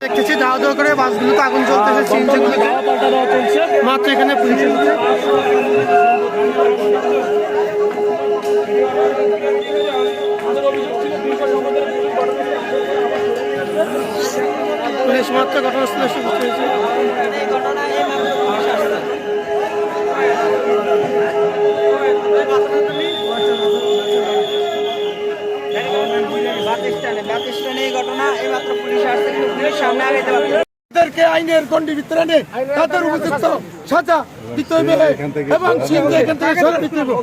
দেখতেছি ধাওয়া ধাওয়া করে বাসগুলোতে আগুন চলতেছে সিএনজিগুলোতে মাত্র এখানে পুলিশ। পুলিশ মাত্র ঘটনাস্থলে এসে উপস্থিত এই ঘটনা এইমাত্র পুলিশ আসছে কিন্তু পুলিশ সামনে আগাইতে পারছে তাদেরকে আইনের গন্ডি ভিতরে এনে তাদের উপযুক্ত সাজা দিতে হইবে এবং সিংকে এখান থেকে সরে দিতে হইবে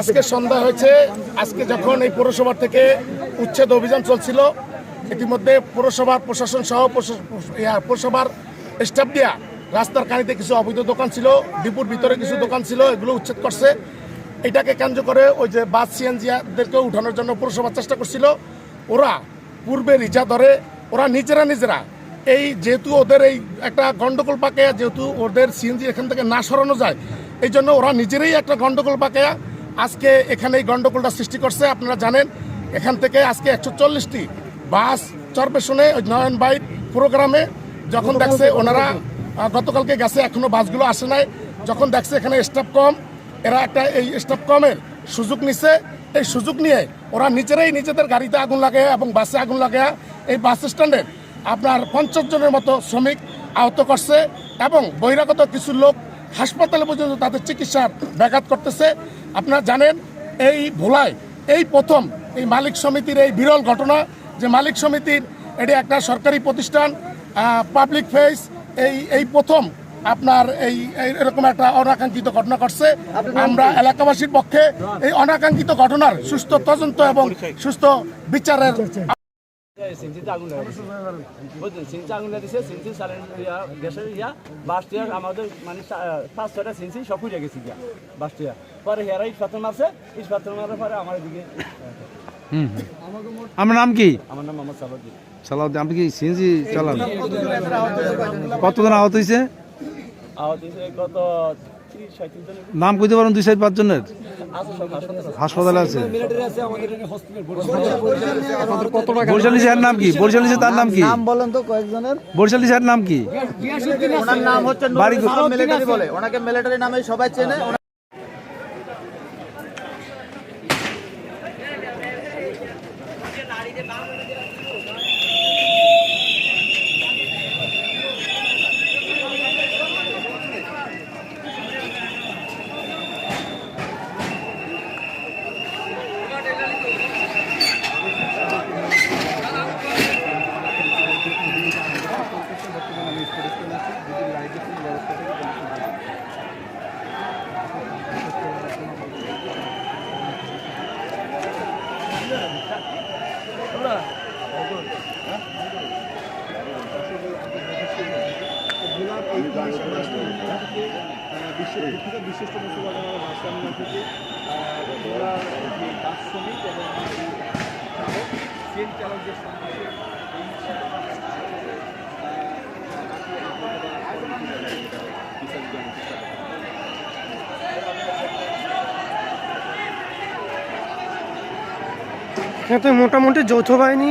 আজকে সন্ধ্যা হয়েছে। আজকে যখন এই পৌরসভা থেকে উচ্ছেদ অভিযান চলছিল ইতিমধ্যে পৌরসভার প্রশাসন সহ পৌরসভার স্টাফ দিয়া। রাস্তার কানিতে কিছু অবৈধ দোকান ছিল, ডিপুর ভিতরে কিছু দোকান ছিল, এগুলো উচ্ছেদ করছে। এটাকে কেন্দ্র করে ওই যে বাস সিএনজিয়াদেরকে উঠানোর জন্য পৌরসভা চেষ্টা করছিল। ওরা পূর্বে রিজা ধরে, ওরা নিজেরা নিজেরা এই যেহেতু ওদের এই একটা গন্ডগোল পাকে যেহেতু ওদের সিএনজি এখান থেকে না সরানো যায়, এই জন্য ওরা নিজেরাই একটা গন্ডগোল পাকে আজকে এখানে এই গন্ডগোলটা সৃষ্টি করছে। আপনারা জানেন, এখান থেকে আজকে একশো চল্লিশটি বাস চরপেশনে ওই নয়ন বাইট প্রোগ্রামে যখন দেখছে ওনারা গতকালকে গেছে, এখনও বাসগুলো আসে নাই। যখন দেখছে এখানে স্টাফ কম, এরা একটা এই স্টাফ কমের সুযোগ নিছে। এই সুযোগ নিয়ে ওরা নিজেরাই নিজেদের গাড়িতে আগুন লাগে এবং বাসে আগুন লাগে এই বাস স্ট্যান্ডে আপনার পঞ্চাশ জনের মতো শ্রমিক আহত করছে এবং বহিরাগত কিছু লোক হাসপাতালে পর্যন্ত তাদের চিকিৎসার ব্যাঘাত করতেছে। আপনারা জানেন, এই ভোলায় এই প্রথম এই মালিক সমিতির এই বিরল ঘটনা যে মালিক সমিতির এটি একটা সরকারি প্রতিষ্ঠান পাবলিক ফেস এই এই প্রথম আপনার এই এরকম একটা অনাকাঙ্ক্ষিত ঘটনা ঘটছে। আমরা এলাকাবাসীর পক্ষে এই অনাকাঙ্ক্ষিত ঘটনার সুস্থ তদন্ত এবং সুস্থ বিচারের সিনসিতে আগুন লাগা বুঝলেন আগুন ইয়া গ্যাসের ইয়া আমাদের মানে পাঁচ ছয়টা সিনসি সব উঠে গেছে গিয়া বাসটিয়া পরে হেরা ইট পাথর মারছে ইট পাথর মারার পরে আমার দিকে আমার নাম কি? আমার নাম মোহাম্মদ সাবাদ্দি সালাউদ্দিন আপনি কি সিএনজি চালান? কতজন আহত হয়েছে নাম কইতে পারেন দুই চার পাঁচ জনের আছে সব হাসপাতাল আছে। বরিশালী স্যার নাম কি? বরিশালী স্যার তার নাম কি? নাম বলেন তো কয়েকজনের। বরিশালী স্যার নাম কি? ওনার নাম হচ্ছে বাড়ি মিলিটারি বলে। ওনাকে মিলিটারি নামে সবাই চেনে। বিশিষ্ট মুসলমান ভাষা থেকে ওরা যে বাস শ্রমিক এবং ট্রেন চালক যে সংঘর্ষে এই এখানে তো মোটামুটি যৌথ বাহিনী।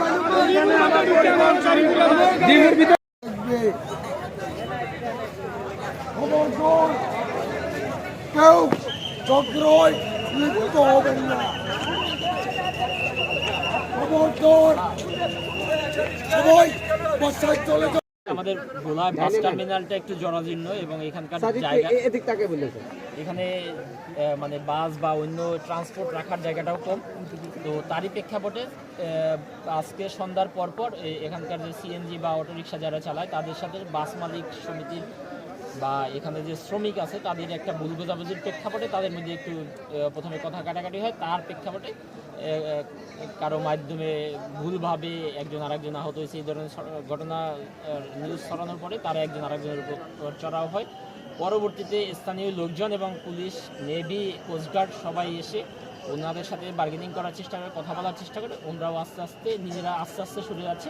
কেউ চক্রয় লিপ্ত হবেন না। সবাই বাসায় চলে আমাদের ভোলা বাস টার্মিনালটা একটু জরাজীর্ণ এবং এখানকার জায়গা এখানে মানে বাস বা অন্য ট্রান্সপোর্ট রাখার জায়গাটাও কম। তো তারই প্রেক্ষাপটে আজকে সন্ধ্যার পরপর এখানকার যে সিএনজি বা অটোরিকশা যারা চালায় তাদের সাথে বাস মালিক সমিতির বা এখানে যে শ্রমিক আছে তাদের একটা ভুল বোঝাবুঝির প্রেক্ষাপটে তাদের মধ্যে একটু প্রথমে কথা কাটাকাটি হয়। তার প্রেক্ষাপটে কারও মাধ্যমে ভুলভাবে একজন আরেকজন আহত হয়েছে, এই ধরনের ঘটনা নিউজ ছড়ানোর পরে তারা একজন আরেকজনের উপর চড়াও হয়। পরবর্তীতে স্থানীয় লোকজন এবং পুলিশ নেভি কোস্টগার্ড সবাই এসে ওনাদের সাথে বার্গেনিং করার চেষ্টা করে, কথা বলার চেষ্টা করে। ওনারাও আস্তে আস্তে, নিজেরা আস্তে আস্তে সরে যাচ্ছে।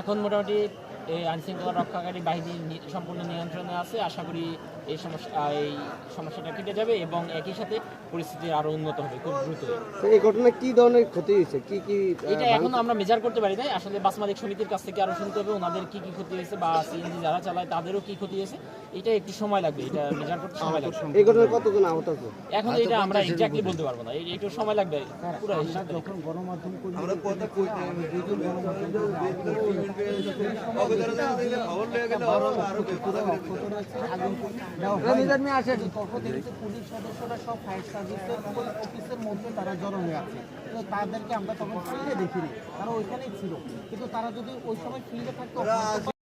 এখন মোটামুটি এই আইনশৃঙ্খলা রক্ষাকারী বাহিনী সম্পূর্ণ নিয়ন্ত্রণে আছে। আশা করি এই সমস্যা এই সমস্যাটা কেটে যাবে এবং একই সাথে পরিস্থিতি আরও উন্নত হবে খুব দ্রুত। এই ঘটনায় কি ধরনের ক্ষতি হয়েছে? কি কি এটা এখন আমরা মেজার করতে পারি নাই। আসলে বাস মালিক সমিতির কাছ থেকে আরও শুনতে হবে ওনাদের কি কি ক্ষতি হয়েছে বা সিএনজি যারা চালায় তাদেরও কি ক্ষতি হয়েছে। এটা একটু সময় লাগবে এটা মেজার করতে সময় লাগবে। এই ঘটনায় কতজন আহত আছে? এখন এটা আমরা এক্স্যাক্টলি বলতে পারব না। এই- একটু সময় লাগবে পুরো হিসাব করে। পুলিশ সদস্যরা সব ফায়ার সার্ভিসের অফিসের মধ্যে তারা জড়ো হয়ে আছে। তো তাদেরকে আমরা তখন ফিল্ডে দেখিনি। তারা ওইখানেই ছিল। কিন্তু তারা যদি ওই সময় ফিল্ডে থাকতো